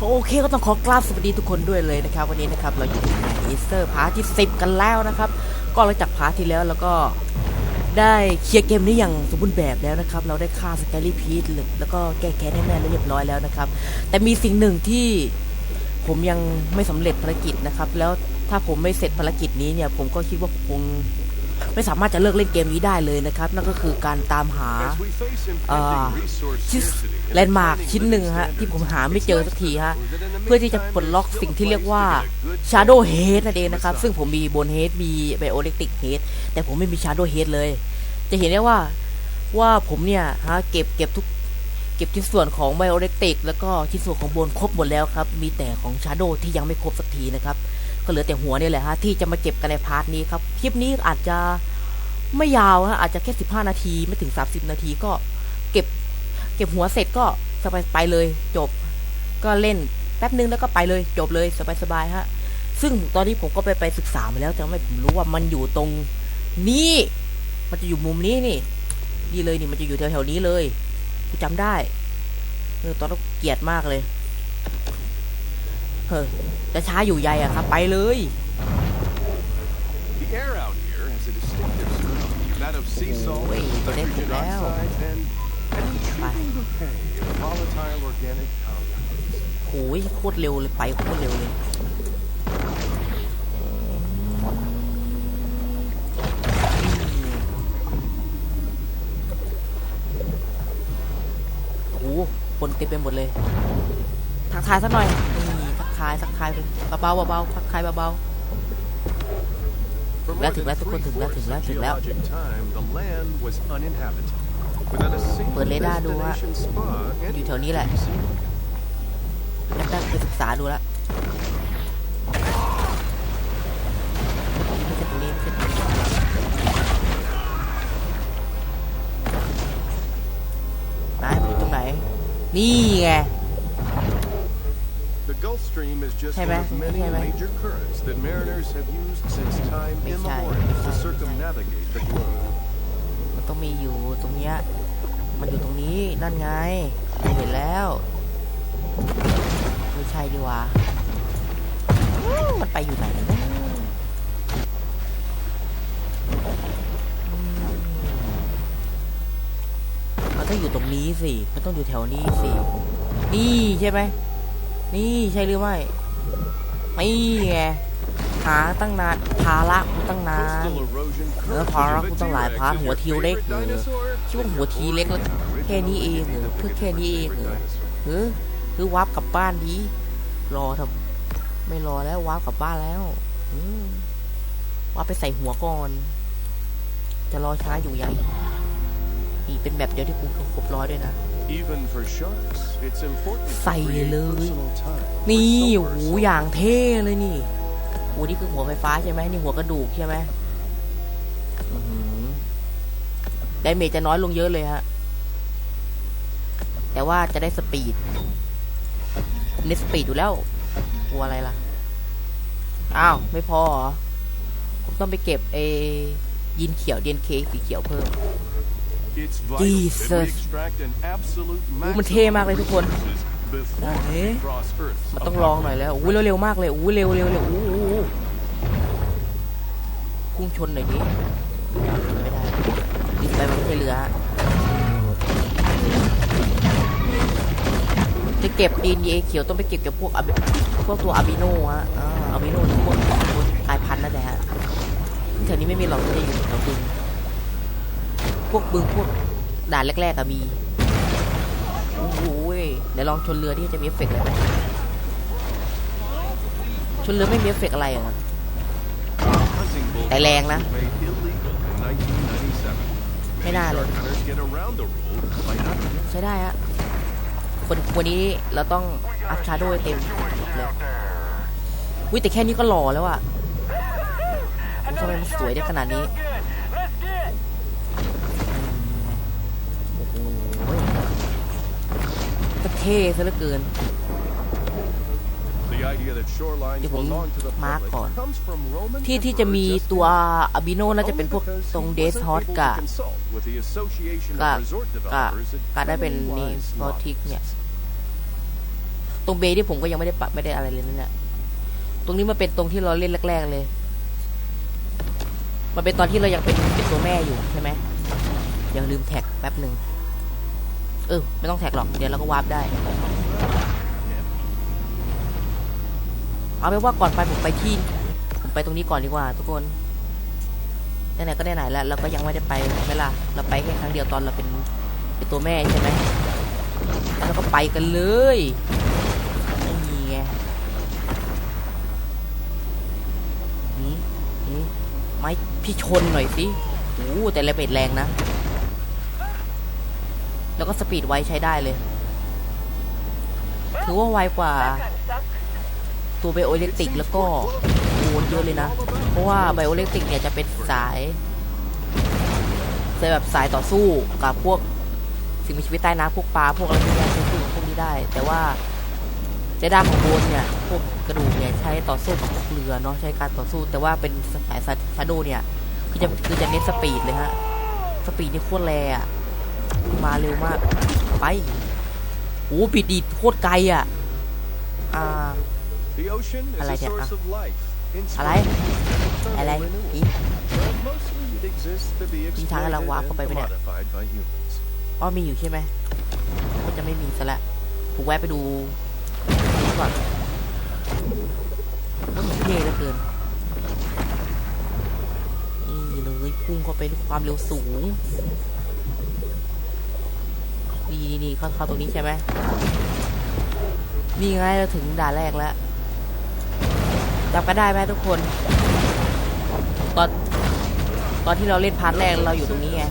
โอเคก็ต้องขอกราบสวัสดีทุกคนด้วยเลยนะครับ วันนี้นะครับเราอยู่ในอีสเตอร์พาร์ทที่ 10 กันแล้วนะครับ ก็หลังจากพาร์ทที่แล้วแล้วก็ได้เคลียร์เกมนี้อย่างสมบูรณ์แบบแล้วนะครับ เราได้ฆ่าสแกลลี่พีทแล้วก็แก้แค้นให้แม่เรียบร้อยแล้วนะครับ แต่มีสิ่งหนึ่งที่ผมยังไม่สำเร็จภารกิจนะครับ แล้วถ้าผมไม่เสร็จภารกิจนี้เนี่ย ผมก็คิดว่าคง ไม่สามารถจะเลิกเล่นเกมนี้ได้เลยนะครับ นั่นก็คือการตามหาเอ่อชิ้นแลนด์มาร์คชิ้นหนึ่งฮะที่ผมหาไม่เจอสักทีฮะเพื่อที่จะปลดล็อกสิ่งที่เรียกว่า Shadow Head นั่นเองนะครับ ซึ่งผมมีบน Head มี Bioelectric Head แต่ผมไม่มี Shadow Head เลย จะเห็นได้ว่าว่าผมเนี่ยฮะเก็บเก็บทุกเก็บชิ้นส่วนของ Bioelectric แล้วก็ชิ้นส่วนของบนครบหมดแล้วครับ มีแต่ของ Shadow ที่ยังไม่ครบสักทีนะครับ ก็เหลือแต่หัวนี่แหละฮะที่จะมาเก็บกันในพาร์ทนี้ครับคลิปนี้อาจจะไม่ยาวฮะอาจจะแค่ 15 นาทีไม่ถึง 30 นาทีก็เก็บ เก็บหัวเสร็จก็สบายไปเลย จบ ก็เล่นแป๊บนึงแล้วก็ไปเลย จบเลยสบายๆฮะซึ่งตอนนี้ผมก็ไปไปศึกษามาแล้วแต่ไม่ผมรู้ว่ามันอยู่ตรงนี้มันจะอยู่มุมนี้นี่นี่เลยนี่มันจะอยู่แถวๆนี้เลยกูจำได้เออตอนนั้นเกลียดมากเลย เฮ้ยจะช้าอยู่ใยอะครับ ไปเลย The air out here has a distinctive smell, that of sea salt, Ui, cái đấy nitrogen cũng léo. oxides, and an intriguing bouquet of volatile organic compounds. โอ้ยโคตรเร็วเลยไปโคตรเร็วเลย โอ้โหคนเต็มไปหมดเลยทักทายสักหน่อยนี่ทั กทายทักทายเบาๆเบาๆทักทายเบา For more Lá, ถึงแล้วทุกคนถึงแล้วถึงแล้วถึงแล้ว เปิดเรดาร์ดูฮะ destination spa อยู่แถวนี้แหละ anywhere to be seen. ๆไปศึกษาดูแล้วไม่ใช่ตรงนี้ไม่ใช่ตรงนี้ไหนตรงไหน นี่ไง The Gulf Stream is just Hey, one man. of many Hey, man. major currents that mariners have used since time ไม่ใช่ immemorial ไม่ to ใช่ circumnavigate the globe. มันต้องมีอยู่ตรงเนี้ยมันอยู่ตรงนี้นั่นไงเห็นแล้วไม่ใช่ดีวะอื้อมันไปอยู่ไหนนะอืมมันต้องอยู่ตรงนี้สิมันต้องอยู่แถวนี้สินี่ใช่ไหมนี่ใช่หรือไม่ ไม่ไงหาตั้งนานภาระกูตั้งนานเออ currents พอแล้ว of กู a ต้งหลายพาหัวทีเล็กเหรอ dinosaur? คิดว่าหัวทีเล็กแล้วแค่นี้เองเหรอเพื่อแค่นี้เองเหรอเออคือวับกลับบ้านดีรอทำไม่รอแล้ววับกลับบ้านแล้วอืวับไปใส่หัวก่อน จะรอช้าอยู่ยัง นี่เป็นแบบเดียวที่กูครบร้อยด้วยนะ Even for sharks, it's important to ใส่ create เลย personal time for นี่ some โอ้โห person. อย่างเท่เลยนี่โอ้นี่คือหัวไฟฟ้าใช่ไหมนี่หัวกระดูกใช่ไหมอื้อหือไดเมจจะน้อยลงเยอะเลยฮะ แต่ว่าจะได้สปีดผมเน้นสปีดอยู่แล้วกลัวอะไรล่ะ อ้าว ไม่พอเหรอผมต้องไปเก็บเอยินเขียวเดียนเคสีเขียวเพิ่ม It's vital that we Jesus อมันเท่มากเลยทุกคน maximum before ไหน we cross Earth's มันต้องลองหน่อยแล้วอู้เร็วๆมากเลยอู้เร็วเร็วเร็วอู้อู้อู้พุ่งชนหน่อยดิไม่ได้ดิไปมันไม่ใช่เรือจะเก็บดีนเอเขียวต้องไปเก็บกับพวกพวกตัวอาบิโนฮะอาบิโนหรือพวกพวกกายพันธุ์นั่นแหละฮะแถวนี้ไม่มีหรอกจะอยู่แถวบึง พวกบึงพวกด่านแรกๆอะมี โอ้โหเดี๋ยวลองชนเรือที่จะมีเอฟเฟกต์อะไรไหมชนเรือไม่มีเอฟเฟกต์อะไรเหรอ hunting bull แต่แรงนะ ไม่น่าเลย ใช้ได้ฮะวันวันนี้เราต้องอัพชาร์โดให้เต็มเลยวิแต่แค่นี้ก็หล่อแล้วอะทำไมมันสวยได้ขนาดนี้ ก็เท่ซะเหลือเกิน The idea that shorelines เดี๋ยวผม belong to the มาร์ค public ก่อน comes from Roman ที่ที่จะมี emperor ตัว Justinian. อาบิโนน่าจะเป็นพวก Only because ตรง he เดส wasn't ฮอต able to กับ consult with the Association of กับ Resort กับ Developers at การได้เป็นนี่ Wise ฟอทิกเนี่ย Lobbies. ตรงเบย์ที่ผมก็ยังไม่ได้ปะไม่ได้อะไรเลยนั่นแหละตรงนี้มันเป็นตรงที่เราเล่นแรกๆเลย มันเป็นตอนที่เรายังเป็นเป็นตัวแม่อยู่ใช่ไหมยังลืมแท็กแป๊บหนึ่ง เออ ไม่ต้องแท็กหรอก เดี๋ยวเราก็วาร์ปได้ เอาเป็นว่าก่อนไปผมไปที่ ผมไปตรงนี้ก่อนดีกว่า ทุกคนไหนๆก็ได้ไหนๆแล้วเราก็ยังไม่ได้ไปไหมล่ะเราไปแค่ครั้งเดียวตอนเราเป็นเป็นตัวแม่ใช่ไหมแล้วก็ไปกันเลยนี่ไงนี่นี่ไม้พี่ชนหน่อยสิโอ้แต่ระเบิดแรงนะ แล้วก็สปีดไวใช้ได้เลย ถือว่าไวกว่าตัวไบโอเล็กติกแล้วก็โอนเยอะเลยนะ เพราะว่าไบโอเล็กติกเนี่ยจะเป็นสายจะแบบสายต่อสู้กับพวกสิ่งมีชีวิตใต้น้ำพวกปลาพวกอะไรพวกนี้ใช้สู้พวกนี้ได้ แต่ว่าเจด้าของโบนเนี่ยพวกกระดูกเนี่ยใช้ต่อสู้กับพวกเรือเนาะใช้การต่อสู้ แต่ว่าเป็นสายซาโดเนี่ยคือจะคือจะเน้นสปีดเลยฮะสปีดนี่โคตรแรงอะ มาเร็วมาก ไปโอ้ปีดดีดโคตรไกลอะอ่า The ocean is I a like it. source of life. อะไร Inspiration, อะไร eternal renewal. อี But mostly it exists to be มีทางให้เรา exploited วาร์ปเข้าไปไหม and เนี่ย commodified by humans. อ๋อมีอยู่ใช่ไหมก็จะไม่มีซะละผมแวะไปดูนี่ก่อนก็เท่เหลือเกินนี่เลยพุ่งเข้าไปด้วยความเร็วสูง นี่นี่นี่เข้าเข้าตรงนี้ใช่ไหมนี่ไงเราถึงด่านแรกแล้วจำกันได้ไหมทุกคน ตอนตอนที่เราเล่นพาร์ทแรกเราอยู่ตรงนี้ไง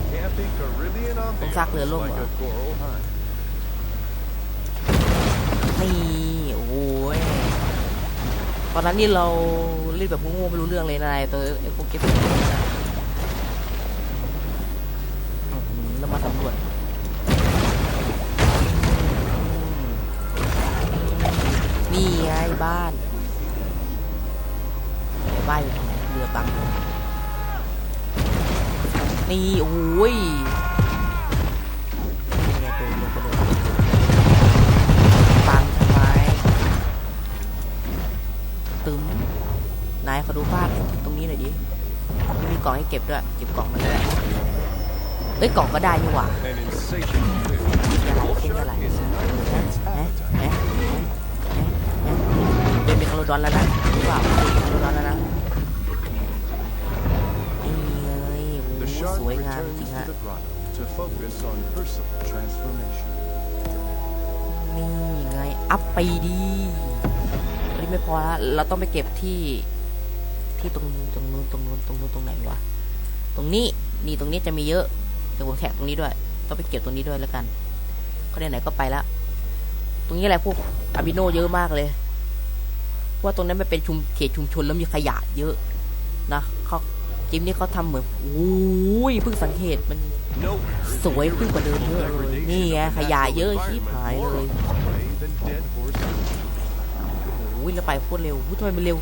ตรงซากเรือล่มเหรอนี่โอ้ยตอนนั้นนี่เราเล่นแบบโง่ๆไม่รู้เรื่องเลยนะไอ้ตัวไอ้พวกเก็บ นี่โอ้ยนี่ไงตัวเรือตัวเรือปังทำไมตึมนายขอดูบ้านตรงนี้หน่อยดิม่มีกล่องให้เก็บด้วยเก็บกล่องมาด้วยเอ้ยกล่องก็ได้นี่หว่าเป็นอะไรเป็นอะไรเอ๊ะเอ๊ะเอ๊ะเอ๊ะเอ๊ะเอ๊ะเดินเป็นคาร์โดอนแล้วนะหรือเปล่า สวยงามจริ returns ง to ฮะ the grotto to focus on personal transformation. นี่ไง อัพไปดีอันนี้ไม่พอละเราต้องไปเก็บที่ที่ตรงตรงนู้นตรงนู้นตรงนู้นตรงไหนวะตรงนี้นี่ตรงนี้จะมีเยอะเดี๋ยวผมแท็กตรงนี้ด้วย ต้องไปเก็บตรงนี้ด้วยแล้วกันก็ไหนๆก็ไปแล้วตรงนี้อะไรพวกอาบิโนเยอะมากเลยเพราะว่าตรงนั้นมันเป็นชุมเขตชุมชนแล้วมีขยะเยอะนะ เขาจิมนี่เขาทำเหมือนโอ้ยเพิ่งสังเกตมันสวยขึ้นกว่าเดิมเยอะเลยนี่ไงขยะเยอะชิบหายเลยโอ้ยแล้วไปโคตรเร็วทำไมมันเร็ว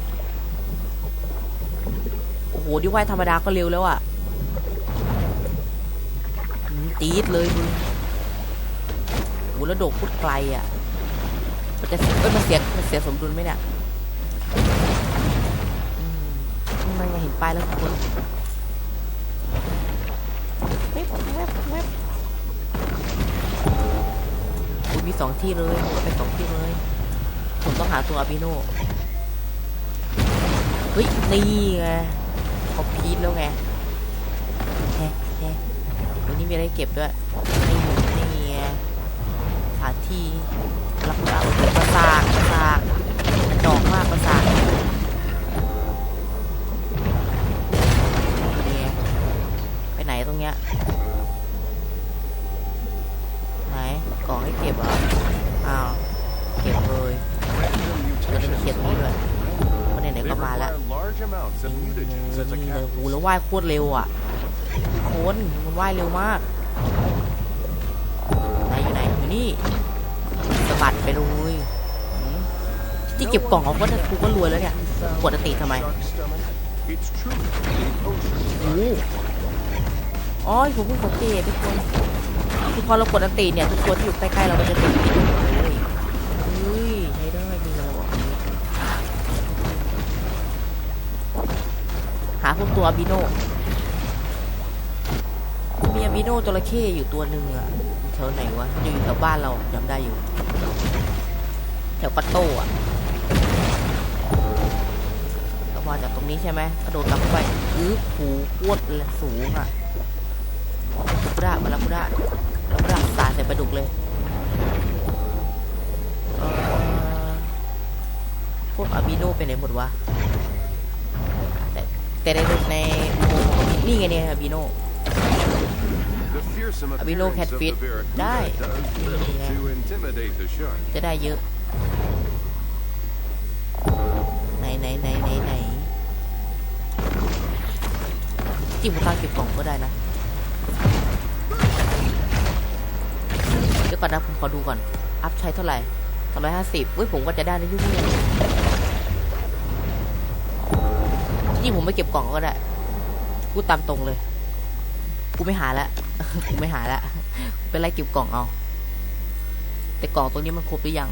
โอ้โหที่ว่ายธรรมดาก็เร็วแล้วอะตีดเลยมึงโอ้แล้วโดดโคตรไกลอะมันจะเอ้ยมันเสียมันเสียสมดุลไหมเนี่ย มันยังเห็นป้ายแล้วทุกคนแว๊บแว๊บแว๊บอุ๊ยมีสองที่เลยไปสองที่เลย ผมต้องหาตัวอาบิโนเฮ้ย นี่ไงเขาพีทแล้วไงแฮะแฮะวันนี้มีอะไรเก็บด้วย นี่นี่ไงสถานที่รับเราประสาทประสาทดอกมากประสา ไหนตรงเนี้ยไหนกล่องให้เก็บเหรออ้าวเก็บเลยเราจะมีเขียนนี้ด้วยวันไหนๆก็มาแล้วนี่เลย as a นี่เลย catalyst. โหแล้วว่ายโคตรเร็วอะโคนมันว่ายเร็วมากไหนอยู่ไหนอยู่นี่สะบัดไปเลยที่เก็บกล่องเอาก็กูก็รวยแล้วเนี่ยกดติทำไมโอ้ อ๋อผมเพิ่งสังเกตทุกคนคือพอเรากดอันตีเนี่ยทุกคนที่อยู่ใกล้ๆเราก็จะติดเลยอุ้ยใช้ได้ดีเราหาพวกตัวอบิโนมีอบิโนจระเข้อยู่ตัวหนึ่งอะอยู่แถวไหนวะอยู่แถวบ้านเราจำได้อยู่ แถวปัตโต้อะมาจากตรงนี้ใช่ไหมกระโดดลงไปอื้อหูโคตรสูงอะ กูได้มาแล้วกูได้แล้วกูได้สาดใส่ปลาดุกเลยเอ่อพวกอาบิโนไปไหนหมดวะแต่แต่ในในนี่ไงเนี่ยอาบิโน The fearsome Abino appearance of the catfish. barracuda Die. does little Yeah. to intimidate the shark. จะได้เยอะไหนไหนไหนไหนไหนจิ้มตาเก็บกล่องก็ได้นะ ก่อนนะผมขอดูก่อน อัพใช้เท่าไหร่สองร้อยห้าสิบเว้ยผมก็จะได้ในยุ่งเนี่ยจริงผมไม่เก็บกล่องก็ได้พูดตามตรงเลย กูไม่หาละกูไม่หาละไปไล่เก็บกล่องเอา แต่กล่องตรงนี้มันครบหรือยัง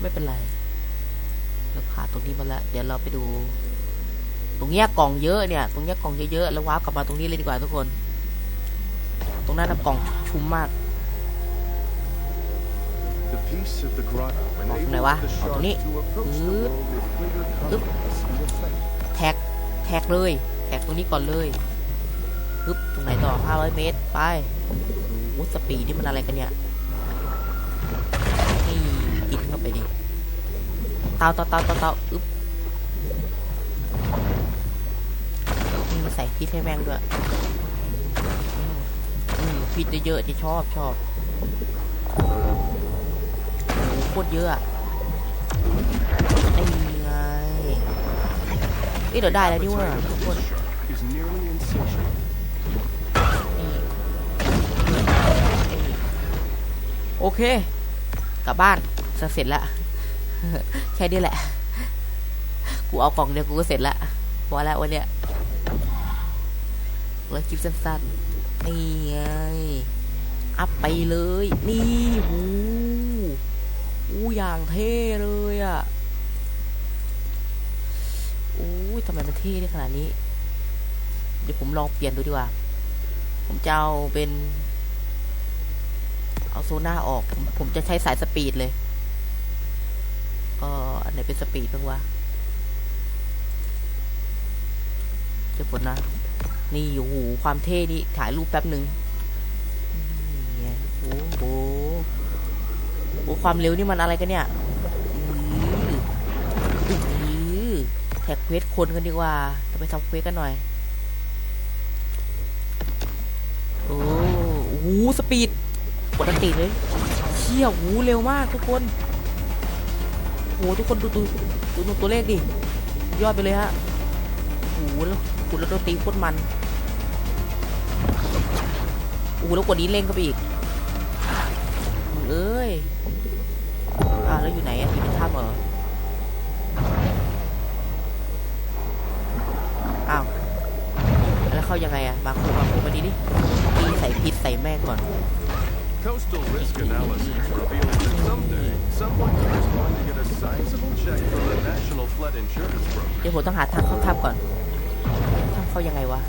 ไม่เป็นไรเราผ่าตรงนี้มาแล้ว เดี๋ยวเราไปดู ตรงเนี้ยกล่องเยอะเนี่ย ตรงเนี้ยกล่องเยอะๆ แล้วว้าวกลับมาตรงนี้เลยดีกว่าทุกคน ตรงนั้นนะกล่องชุมมาก The peace of the grotto ตรงไหน enables วะ the เอาตร shark งนี้ to approach the Good. world with greater Good. confidence and effect. แท็กแท็กเลย แท็กตรงนี้ก่อนเลยปึ๊บตรงไหนต่อ 500 เมตร ไปโอ้โหสปีดนี่มันอะไรกันเนี่ยนี่กินเข้าไปดิเตาเตาเตาเตาเตาอึ๊บนี่ใส่พริกให้แม่งด้วยอืม อืมพริกเยอะๆที่ชอบชอบโอ้โหโคตรเยอะอะไอ้ไงเอ้ยเดี๋ยวได้แล้วนี่ว่า Appetite ทุ of กคน this nearly insatiable. โอเค กลับบ้านจะเสร็จละ แค่นี้แหละ กูเอากล่องเดียวกูก็เสร็จละพอแล้ววันเนี้ยแล้วคลิปสั้นๆ นี่ไง อัพไปเลย นี่หูอู้อย่างเท่เลยอะ่ะอู้ยทำไมมันเท่ได้ขนาดนี้ เดี๋ยวผมลองเปลี่ยนดูดีกว่า ผมจะเอาเป็น เอาโซน่าออก ผมผมจะใช้สายสปีดเลยก็อันไหนเป็นสปีดบ้างวะเจะผลนะ นี่โอ้โหความเท่นี่ถ่ายรูปแป๊บหนึ่งนี่ไงโอ้โหโอ้ความเร็วนี่มันอะไรกันเนี่ยอื้ออื้อแท็กเควสคนกันดีกว่าจะไปทำเควสกันหน่อย โอ้โหสปีดปกติเลยเชี่ยหูเร็วมากทุกคนโอ้โหทุกคนดูดูดูดูตัวเลขดิ ยอดไปเลยฮะโอ้โหแล้ว โอ้โหแล้วดนตรีโคตรมันโอ้แล้วกว่านี้เร่งก็ไปอีกเอ้ยอ่าแล้วอยู่ไหนอะอยู่ในถ้ำเหรออ้าวแล้วเข้ายังไงอะมาคูมาคูมาดีดิตีใส่พิษใส่แม่ก่อน Coastal risk analysis reveals that someday someone is going to get a sizable check from the National Flood Insurance Program. เดี๋ยวผมต้องหาทางเข้าถ้ำก่อน เข้ายังไงวะ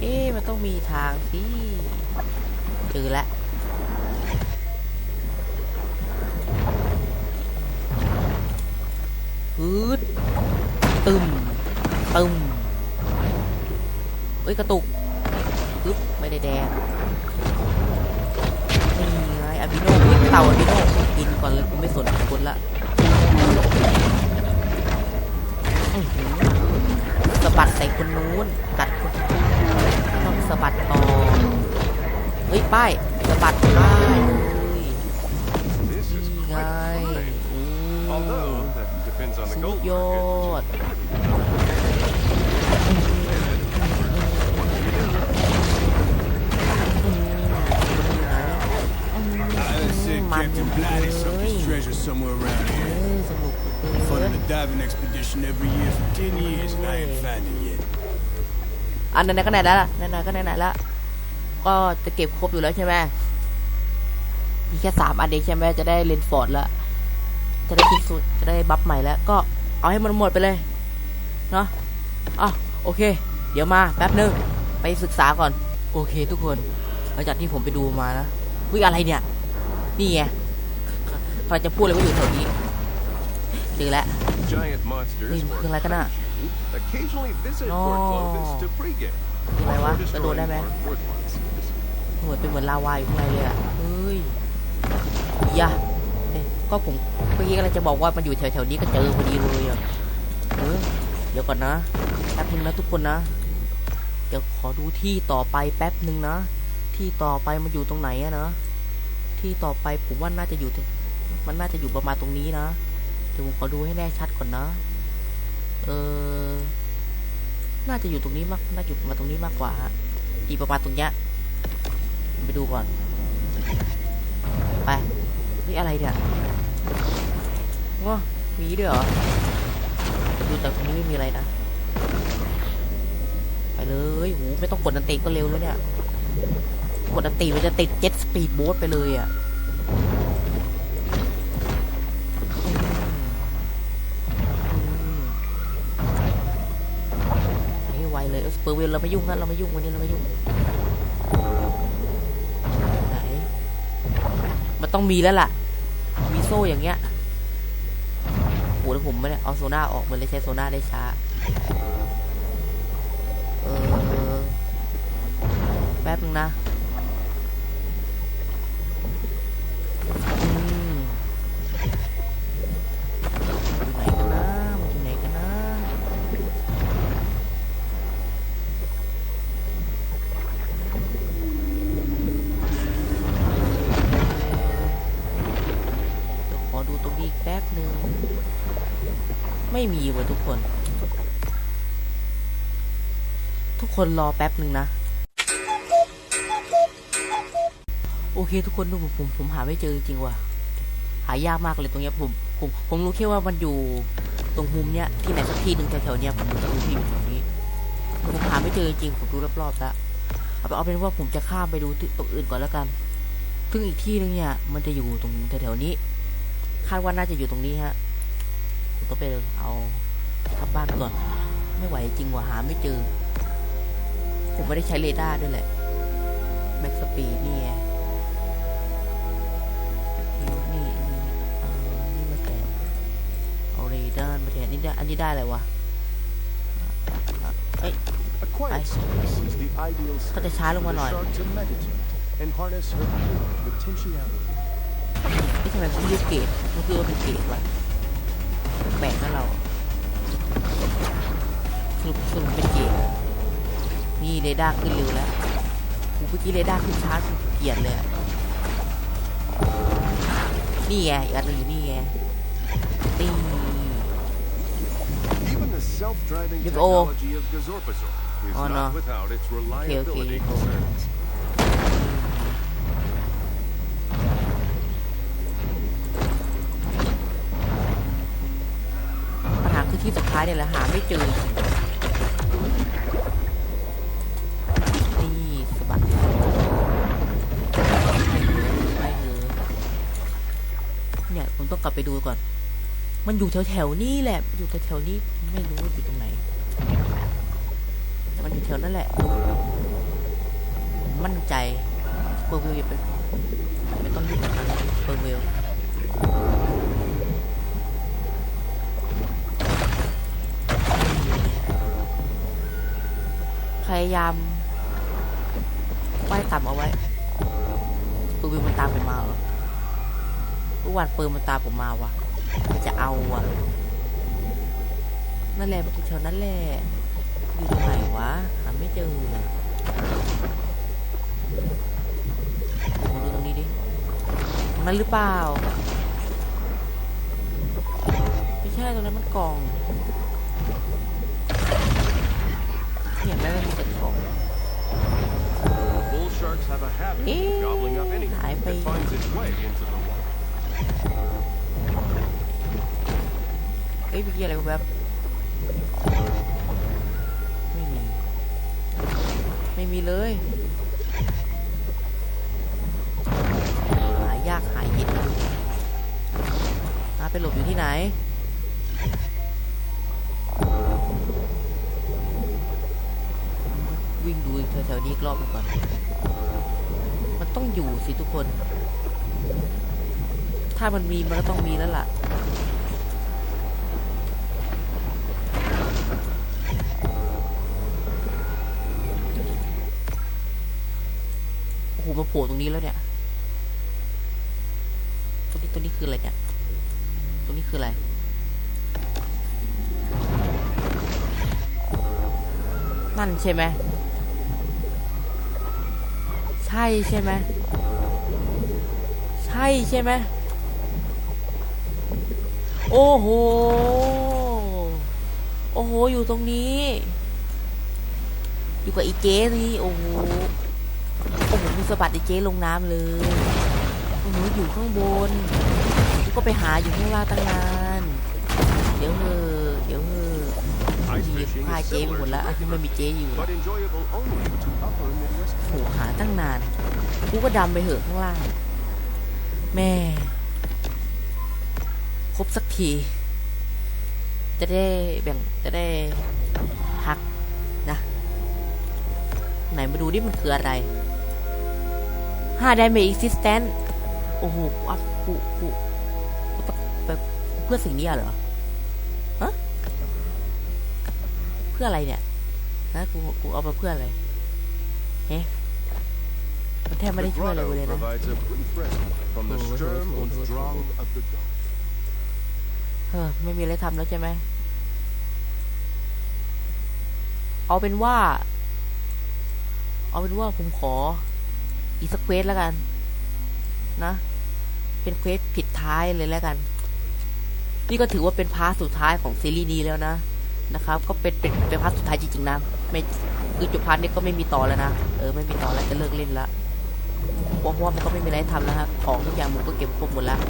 เอ๊ะมันต้องมีทางสิเจอล้วฮึดตึมตึมเอ้ย กระตุกปึ๊บไม่ได้แดงนี่ไงอาบิโน่อุ๊ยเต่าอาบิโนกินก่อนเลยกูไม่สนคนละ สะบัดใส่คนนู้นกัดคนต้องสะบัดต่อเฮ้ยป้ายสะบัดป้ายนี่ไงสุดยอดมันเลย อันนั้นก็ไหนแล้วล่ะไหนๆก็ไหนๆแล้วก็จะเก็บครบอยู่แล้วใช่ไหมมีแค่สามอันเองใช่ไหมจะได้เลนฟอร์ดล้วจะได้พิสูจน์จะได้บัฟใหม่แล้วก็เอาให้มันหมดไปเลยเนาะอะโอเค เดี๋ยวมาแป๊บนึงไปศึกษาก่อน โอเค ทุกคนหลังจากที่ผมไปดูมานะวิอะไรเนี่ย นี่ไงใครจะพูดเลยว่าอยู่แถวนี้ เจอแล้ว Giant monsters Wait, were คืออะไรกันอะ occasionally visit No. Fort Clovis to pregame. อะไรวะ before กระโดดได้ไหม destroying Fort Worth. เหมือนเป็นเหมือนลาวาอยู่ข้างในเลยอะเฮ้ยอย่าเอ๊ะก็ผมเมื่อกี้กำลังจะบอกว่ามันอยู่แถวๆนี้ก็เจอพอดีเลยอะเออเดี๋ยวก่อนนะแป๊บนึงนะทุกคนนะ เดี๋ยวขอดูที่ต่อไปแป๊บนึงนะ ที่ต่อไปมันอยู่ตรงไหนอะนะ ที่ต่อไปผมว่าน่าจะอยู่ที่มันน่าจะอยู่ประมาณตรงนี้นะเดี๋ยวผมขอดูให้แน่ชัดก่อนนะ เออ น่าจะอยู่ตรงนี้มาก น่าจะอยู่มาตรงนี้มากกว่าฮะ อีกประมาณตรงเนี้ย ไปดูก่อน ไป นี่อะไรเนี่ยว้ามีด้วยเหรอ ดูจากตรงนี้ไม่มีอะไรนะ ไปเลยหูไม่ต้องกดนันติก็เร็วแล้วเนี่ย กดนันติมันจะติดเจ็ตสปีดโบ๊ทไปเลยอะ ปอร์เวลเราไม่ยุ่งนะเราไม่ยุ่งวันนี้เราไม่ยุ่งไหนมันต้องมีแล้วล่ะ มีโซ่อย่างเงี้ยโหแล้วผมไม่ได้เอาโซน่าออกมันเลยใช้โซน่าได้ช้าเออแป๊บนึงนะ ม่มีเว้ยทุกคน ทุกคนรอแป๊บหนึ่งนะ โอเค ทุกคนดูผมผมผมหาไม่เจอจริงว่ะ หายากมากเลยตรงเนี้ยผมผมผมรู้แค่ว่ามันอยู่ตรงมุมเนี้ยที่ไหนสักที่หนึ่งแถวๆเนี้ยผมจะรู้ที่อยู่ตรงนี้ผมหาไม่เจอจริงผมดูรอบๆแล้วเอาเป็นเอาเป็นว่าผมจะข้ามไปดูตรงอื่นก่อนแล้วกันซึ่งอีกที่นึงเนี่ยมันจะอยู่ตรงแถวๆนี้ คาดว่าน่าจะอยู่ตรงนี้ฮะ ต้องไปเอากลับบ้านก่อน ไม่ไหวจริงว่ะหาไม่เจอ ผมไม่ได้ใช้เรดาร์ด้วยแหละแม็กสปีดนี่ไงนี่นี่นี่เออนี่มาแทนเอาเรดาร์มาแทนนี่ได้อันนี้ได้อะไรวะเอ้ย A quiet I- space is the ideal ก็จะ space ช้าลง for มา the หน่อย shark to meditate and harness her pure potentiality. นี่ทำไมมันเรียกเกตมันคือว่าเป็นเกตวะแปลกนะเราสรุปสรุปเป็นเกตอะนี่เรดาร์ขึ้นเร็วแล้วกูเมื่อกี้เรดาร์ขึ้นช้ากูเกลียดเลยอะนี่ไงอีกอันหนึงอยู่นี่ไงตี Even the self-driving Big O. technology of Gazorpazor is Oh, not no. without its okay, ท้ายเนี่ยแหละหาไม่เจอนี่สบัดไปเลยไปเลยเนี่ยผมต้องกลับไปดูก่อน มันอยู่แถวๆนี้แหละ อยู่แถวๆนี้ไม่รู้ว่าอยู่ตรงไหน มันอยู่แถวนั่นแหละ มั่นใจเปอร์วิลอย่าไปไม่ต้องยุ่งกับมันเปอร์วิ พยายามว่ายต่ำเอาไว้ปืนมันตามผมมาเหรอวานปืนมันตามผมมาวะมันจะเอาวะนั่นแหละมันอยู่แถวนั้นแหละอยู่ตรงไหนวะหาไม่เจอมาดูตรงนี้ดิตรงนั้นหรือเปล่าไม่ใช่ตรงนั้นมันกล่องเห็นไหมมันมี sharks have a habit of gobbling up anything that finds its way into the water. เอ้ยเมื่อกี้ะไรวะไม่มี ไม่มีเลย หายากหายยิ่งมาไปหลบอยู่ที่ไหนวิ่งดูแถวๆนี้รอบก่อน อยู่สิทุกคน ถ้ามันมีมันก็ต้องมีแล้วล่ะ โอ้โหมาโผล่ตรงนี้แล้วเนี่ย ตรงนี้ตัวนี้คืออะไรเนี่ย ตรงนี้คืออะไรนั่นใช่ไหม ช่ใช่ไหมใช่ใช่ไหมโอ้โห โอ้โห อยู่ตรงนี้ อยู่กับอีเจ๊นี่โอ้โห โอ้โหมีสะบัดอีเจ๊ลงน้ำเลยโอ้โหอยู่ข้างบนก็ไปหาอยู่ข้างล่างตั้งนาน เดี๋ยวเถอะเดี๋ย มี fishing พา is เจ๊ไปหมด similar แล้ว to อะที่มันมีเจ๊อยู่ but enjoyable only to upper Midwest. โหหาตั้งนานกูก็ดำไปเหอะข้างล่าง แม่ครบสักที จะได้แบ่งจะได้พักนะ ไหนมาดูดิมันคืออะไรห้าไดเม existent โอ้โหอัพกูกูกูต้องแบบเพื่อสิ่งนี้เหรอ ฮะ เพื่ออะไรเนี่ยฮะกูกูเอามาเพื่ออะไรเฮ้มันแทบไม่ได้ The ช่วยอะไร grotto เลยนะ provides a brief respite from the Oh, Sturm oh, und oh, oh, Drang of the Gulf. เออไม่มีอะไรทำแล้วใช่ไหมเอาเป็นว่า เอาเป็นว่าผมขอ อีกสักเควสแล้วกัน นะ เป็นเควสผิดท้ายเลยแล้วกัน นี่ก็ถือว่าเป็นพาร์ทสุดท้ายของซีรีส์นี้แล้วนะ นะครับ ก็เป็นเป็นเป็นพาร์ทสุดท้ายจริงๆนะไม่คือจบพาร์ทนี้ก็ไม่มีต่อแล้วนะเออไม่มีต่อแล้วจะเลิกเล่นละเพราะว่ามันก็ไม่มีอะไรให้ทำแล้วครับของทุกอย่างมันก็เก็บครบหมดแล้ว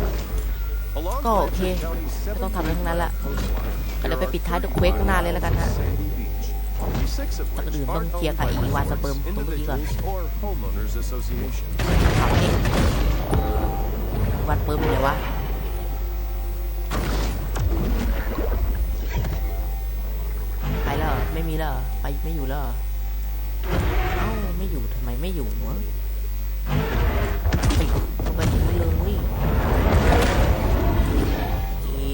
Along Oh, Blanchard okay. County's ไม่ต้องทำอะไรทั้งนั้นละ coastline, ก็เดี๋ยวไป there ปิด are ท้ายด้วยเควสข้างหน้าเลยแล้วกันฮะ sandy beach, only six of แต่ก่อนอื่น which ต้อง aren't เคลียร์ owned กับ by อีวานสเปิร์ม residents, ตรงเมื่อกี้ก่อน individuals, or homeowners association. ถามนี่วันเปิร์มเป็นไงวะ แล้วเหรอไม่มีแล้วเหรอไปไม่อยู่แล้วเอ้าไม่อยู่ทำไมไม่อยู่วะไปไปดูเลยอี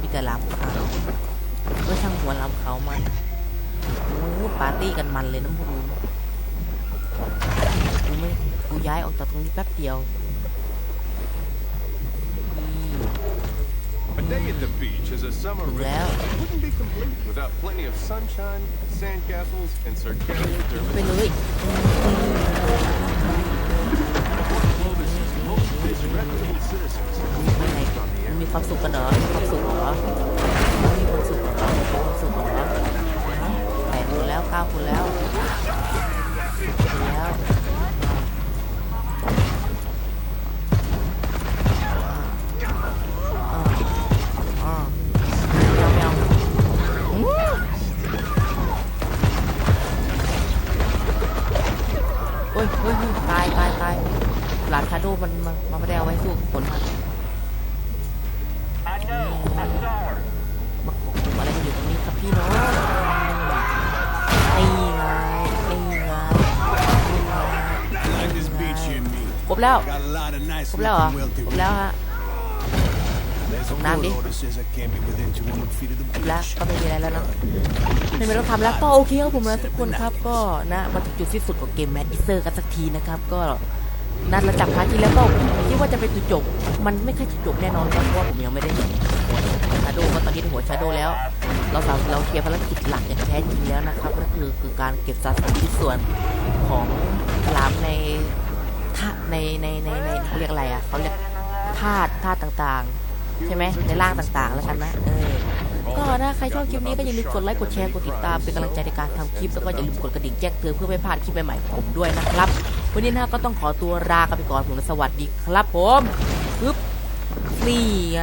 มีแต่ลำขาก็ช่างหัวลำขามันโอ้ปาร์ตี้กันมันเลยน้ำพวกมึงกูไม่กูย้ายออกจากตรงนี้แป๊บเดียว day at the beach is a summer ถึงแล้ว ritual. wouldn't be complete without plenty of sunshine, sandcastles, and circadian ไป dermatitis. เลย Most reputable citizens ไปไหนมึงมีความสุขกันเหรอมีความสุขเหรอมึงมีความสุขเหรอมีความสุขเหรอฮะแปดคนแล้วเก้าคนแล้วคนแล้ว หลานคาโดมันมันมันไม่ได้เอาไว้สู้กับคนมันบักบกอะไรกันอยู่ตรงนี้ครับพี่น้องนี่ไงนี่ไงนี่ไงครบแล้วครบแล้วเหรอครบแล้วฮะ There's a Ông Nam court đi. order says I can't be within 200 feet of the ครบแล้วก็ไม่มีอะไรแล้วนะไม่มีต้องทำแล้วก็โอเคครับผมนะทุกคนครับก็นะมาถึงจุดสิ้นสุดของเกมแมดอิเซอร์กันสักทีนะครับก็ นัดระจับพาร์ทที่แล้วก็คิดว่าจะเป็นจุดจบ มันไม่ใช่จุดจบแน่นอนครับเพราะว่าผมยังไม่ได้เห็นหัวชาโดก็ตอนนี้หัวชาโดว์แล้ว เราสามเราเคลียร์ภารกิจหลักอย่างแท้จริงแล้วนะครับนั่นคือคือการเก็บสะสมชิ้นส่วนของฉลามในท่าในในในในเขาเรียกอะไรอะเขาเรียกธาตุธาตุต่างๆ ใช่ไหมในร่างต่างๆ แล้วกันนะเออก็นะใครชอบคลิปนี้ก็อย่าลืมกดไลค์กดแชร์กดติดตามเป็นกำลังใจในการทำคลิปแล้วก็อย่าลืมกดกระดิ่งแจ้งเตือนเพื่อไม่พลาดคลิปใหม่ๆของผมด้วยนะครับ วันนี้นะก็ต้องขอตัวลากันไปก่อนผมสวัสดีครับผมปึ๊บนี่ไง